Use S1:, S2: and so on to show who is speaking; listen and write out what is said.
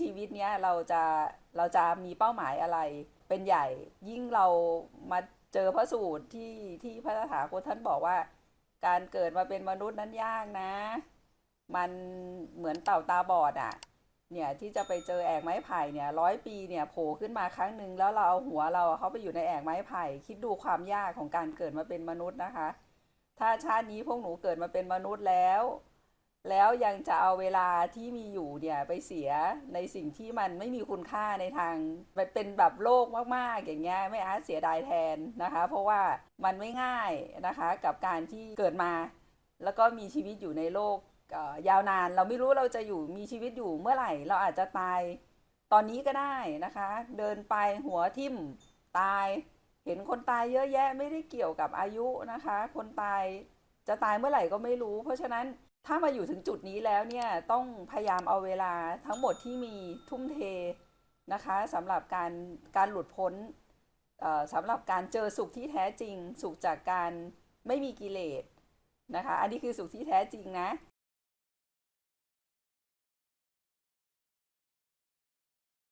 S1: ชีวิตเนี้ยเราจะเราจะมีเป้าหมายอะไรเป็นใหญ่ ยิ่งเรามาเจอพระสูตรที่ที่พระตถาคตท่านบอกว่า การเกิดมาเป็นมนุษย์นั้นยากนะ มันเหมือนเต่าตาบอดอะ่ะเนี่ยที่จะไปเจอแอกไม้ไผ่เนี่ยร้อยปีเนี่ยโผล่ขึ้นมาครั้งหนึ่งแล้วเราเอาหัวเราเข้าไปอยู่ในแอกไม้ไผ่คิดดูความยากของการเกิดมาเป็นมนุษย์นะคะ ถ้าชาตินี้พวกหนูเกิดมาเป็นมนุษย์แล้ว แล้วยังจะเอาเวลาที่มีอยู่เนี่ยไปเสียในสิ่งที่มันไม่มีคุณค่าในทางเป็นแบบโลกมากๆ อย่างเงี้ยไม่อาจเสียดายแทนนะคะ เพราะว่ามันไม่ง่ายนะคะกับการที่เกิดมา แล้วก็มีชีวิตอยู่ในโลกยาวนาน เราไม่รู้เราจะอยู่มีชีวิตอยู่เมื่อไหร่ เราอาจจะตายตอนนี้ก็ได้นะคะ เดินไปหัวทิ่มตาย เห็นคนตายเยอะแยะไม่ได้เกี่ยวกับอายุนะคะ คนตาย จะตายเมื่อไหร่ก็ไม่รู้ เพราะฉะนั้นถ้ามาอยู่ถึงจุดนี้แล้วเนี่ยต้องพยายามเอาเวลาทั้งหมดที่มีทุ่มเทนะคะสำหรับการการหลุดพ้นสำหรับการเจอสุขที่แท้จริง สุขจากการไม่มีกิเลสนะคะ อันนี้คือสุขที่แท้จริงนะ